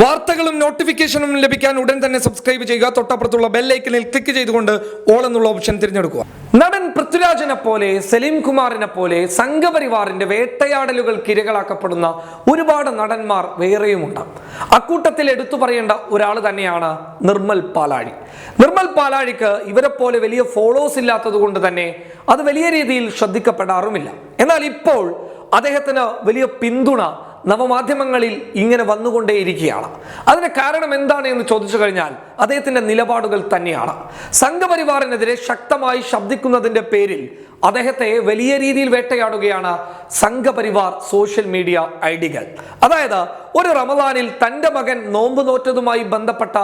വാർത്തകളും നോട്ടിഫിക്കേഷനും ലഭിക്കാൻ ഉടൻ തന്നെ സബ്സ്ക്രൈബ് ചെയ്യുക. തൊട്ടപ്പുറത്തുള്ള ബെല്ലൈക്കനിൽ ക്ലിക്ക് ചെയ്തുകൊണ്ട് ഓൾ എന്നുള്ള ഓപ്ഷൻ തിരഞ്ഞെടുക്കുക. നടൻ പൃഥ്വിരാജിനെ പോലെ സലീം കുമാറിനെ പോലെ സംഘപരിവാറിന്റെ വേട്ടയാടലുകൾക്ക് ഇരകളാക്കപ്പെടുന്ന ഒരുപാട് നടന്മാർ വേറെയുമുണ്ട്. അക്കൂട്ടത്തിൽ എടുത്തു പറയേണ്ട ഒരാൾ തന്നെയാണ് നിർമ്മൽ പാലാഴി. നിർമ്മൽ പാലാഴിക്ക് ഇവരെ പോലെ വലിയ ഫോളോസ് ഇല്ലാത്തത് കൊണ്ട് തന്നെ അത് വലിയ രീതിയിൽ ശ്രദ്ധിക്കപ്പെടാറുമില്ല. എന്നാൽ ഇപ്പോൾ അദ്ദേഹത്തിന് വലിയ പിന്തുണ നവമാധ്യമങ്ങളിൽ ഇങ്ങനെ വന്നുകൊണ്ടേയിരിക്കുകയാണ്. അതിന് കാരണം എന്താണ് എന്ന് ചോദിച്ചു കഴിഞ്ഞാൽ അദ്ദേഹത്തിന്റെ നിലപാടുകൾ തന്നെയാണ്. സംഘപരിവാറിനെതിരെ ശക്തമായി ശബ്ദിക്കുന്നതിന്റെ പേരിൽ അദ്ദേഹത്തെ വലിയ രീതിയിൽ വേട്ടയാടുകയാണ് സംഘപരിവാർ സോഷ്യൽ മീഡിയ ഐഡികൾ. അതായത് ഒരു റമദാനിൽ തന്റെ മകൻ നോമ്പ് നോറ്റതുമായി ബന്ധപ്പെട്ട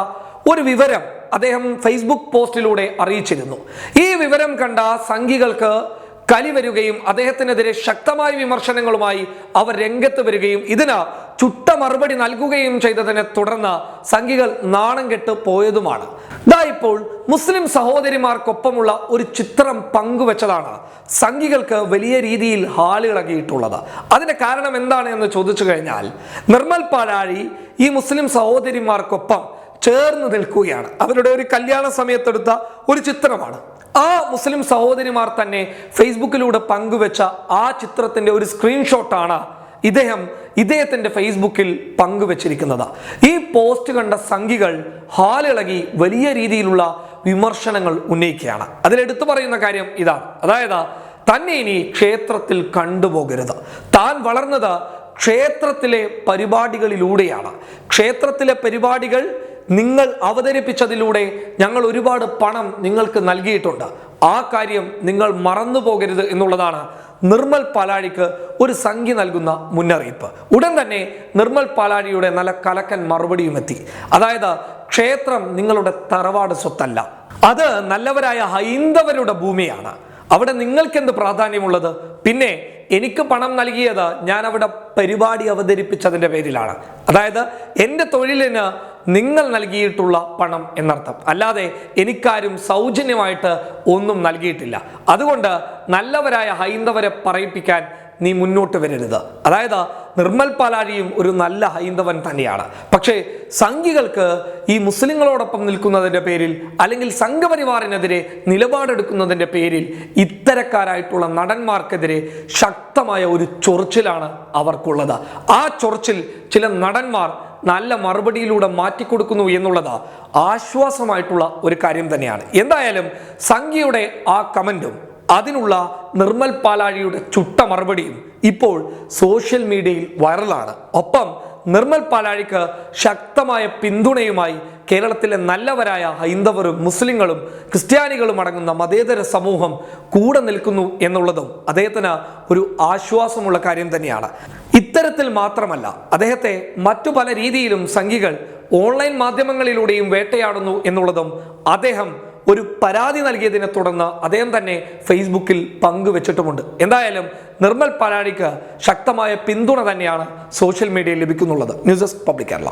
ഒരു വിവരം അദ്ദേഹം ഫേസ്ബുക്ക് പോസ്റ്റിലൂടെ അറിയിച്ചിരുന്നു. ഈ വിവരം കണ്ട സംഘികൾക്ക് കലി വരികയും അദ്ദേഹത്തിനെതിരെ ശക്തമായ വിമർശനങ്ങളുമായി അവർ രംഗത്ത് വരികയും ഇതിന് ചുട്ട മറുപടി നൽകുകയും ചെയ്തതിനെ തുടർന്ന് സംഘികൾ നാണം കെട്ട് പോയതുമാണ്. ഇതാ ഇപ്പോൾ മുസ്ലിം സഹോദരിമാർക്കൊപ്പമുള്ള ഒരു ചിത്രം പങ്കുവച്ചതാണ് സംഘികൾക്ക് വലിയ രീതിയിൽ ഹാളിളകിയിട്ടുള്ളത് അതിന്റെ കാരണം എന്താണ് എന്ന് ചോദിച്ചു കഴിഞ്ഞാൽ നിർമ്മൽ പാലാഴി ഈ മുസ്ലിം സഹോദരിമാർക്കൊപ്പം ചേർന്ന് നിൽക്കുകയാണ്. അവരുടെ ഒരു കല്യാണ സമയത്തെടുത്ത ഒരു ചിത്രമാണ്. ആ മുസ്ലിം സഹോദരിമാർ തന്നെ ഫേസ്ബുക്കിലൂടെ പങ്കുവെച്ച ആ ചിത്രത്തിന്റെ ഒരു സ്ക്രീൻഷോട്ടാണ് ഇദ്ദേഹം ഇദ്ദേഹത്തിന്റെ ഫേസ്ബുക്കിൽ പങ്കുവച്ചിരിക്കുന്നത്. ഈ പോസ്റ്റ് കണ്ട സംഘികൾ ഹാലിളകി വലിയ രീതിയിലുള്ള വിമർശനങ്ങൾ ഉന്നയിക്കുകയാണ്. അതിലെടുത്തു പറയുന്ന കാര്യം ഇതാണ്. അതായത് തന്നെ ഇനി ക്ഷേത്രത്തിൽ കണ്ടുപോകരുത്. താൻ വളർന്നത് ക്ഷേത്രത്തിലെ പരിപാടികളിലൂടെയാണ്. ക്ഷേത്രത്തിലെ പരിപാടികൾ നിങ്ങൾ അവതരിപ്പിച്ചതിലൂടെ ഞങ്ങൾ ഒരുപാട് പണം നിങ്ങൾക്ക് നൽകിയിട്ടുണ്ട്. ആ കാര്യം നിങ്ങൾ മറന്നു പോകരുത് എന്നുള്ളതാണ് നിർമ്മൽ പാലാഴിക്ക് ഒരു സംഖ്യ നൽകുന്ന മുന്നറിയിപ്പ്. ഉടൻ തന്നെ നിർമ്മൽ പാലാഴിയുടെ നല്ല കലക്കൻ മറുപടിയും എത്തി. അതായത് ക്ഷേത്രം നിങ്ങളുടെ തറവാട് സ്വത്തല്ല. അത് നല്ലവരായ ഹൈന്ദവരുടെ ഭൂമിയാണ്. അവിടെ നിങ്ങൾക്കെന്ത് പ്രാധാന്യമുള്ളത്? പിന്നെ എനിക്ക് പണം നൽകിയത് ഞാൻ അവിടെ പരിപാടി അവതരിപ്പിച്ചതിന്റെ പേരിലാണ്. അതായത് എന്റെ തൊഴിലിന് നിങ്ങൾ നൽകിയിട്ടുള്ള പണം എന്നർത്ഥം. അല്ലാതെ എനിക്കാരും സൗജന്യമായിട്ട് ഒന്നും നൽകിയിട്ടില്ല. അതുകൊണ്ട് നല്ലവരായ ഹൈന്ദവരെ പറയിപ്പിക്കാൻ നീ മുന്നോട്ട് വരരുത്. അതായത് നിർമ്മൽ പാലാഴിയും ഒരു നല്ല ഹൈന്ദവൻ തന്നെയാണ്. പക്ഷേ സംഘികൾക്ക് ഈ മുസ്ലിങ്ങളോടൊപ്പം നിൽക്കുന്നതിന്റെ പേരിൽ അല്ലെങ്കിൽ സംഘപരിവാറിനെതിരെ നിലപാടെടുക്കുന്നതിന്റെ പേരിൽ ഇത്തരക്കാരായിട്ടുള്ള നടന്മാർക്കെതിരെ ശക്തമായ ഒരു ചൊറിച്ചിലാണ് അവർക്കുള്ളത്. ആ ചൊറിച്ചിൽ ചില നടന്മാർ നല്ല മറുപടിയിലൂടെ മാറ്റിക്കൊടുക്കുന്നു എന്നുള്ളത് ആശ്വാസമായിട്ടുള്ള ഒരു കാര്യം തന്നെയാണ്. എന്തായാലും സംഘിയുടെ ആ കമന്റും അതിനുള്ള നിർമ്മൽ പാലാഴിയുടെ ചുട്ട മറുപടിയും ഇപ്പോൾ സോഷ്യൽ മീഡിയയിൽ വൈറലാണ്. ഒപ്പം നിർമ്മൽ പാലാഴിക്ക് ശക്തമായ പിന്തുണയുമായി കേരളത്തിലെ നല്ലവരായ ഹൈന്ദവരും മുസ്ലിങ്ങളും ക്രിസ്ത്യാനികളും അടങ്ങുന്ന മതേതര സമൂഹം കൂടെ നിൽക്കുന്നു എന്നുള്ളതും അദ്ദേഹത്തിന് ഒരു ആശ്വാസമുള്ള കാര്യം തന്നെയാണ്. ഇത്തരത്തിൽ മാത്രമല്ല അദ്ദേഹത്തെ മറ്റു പല രീതിയിലും സംഘികൾ ഓൺലൈൻ മാധ്യമങ്ങളിലൂടെയും വേട്ടയാടുന്നു എന്നുള്ളതും അദ്ദേഹം ഒരു പരാതി നൽകിയതിനെ തുടർന്ന് അദ്ദേഹം തന്നെ ഫേസ്ബുക്കിൽ പങ്കുവച്ചിട്ടുമുണ്ട്. എന്തായാലും നിർമ്മൽ പരാടിക്ക് ശക്തമായ പിന്തുണ തന്നെയാണ് സോഷ്യൽ മീഡിയയിൽ ലഭിക്കുന്നുള്ളത്. News desk public Kerala.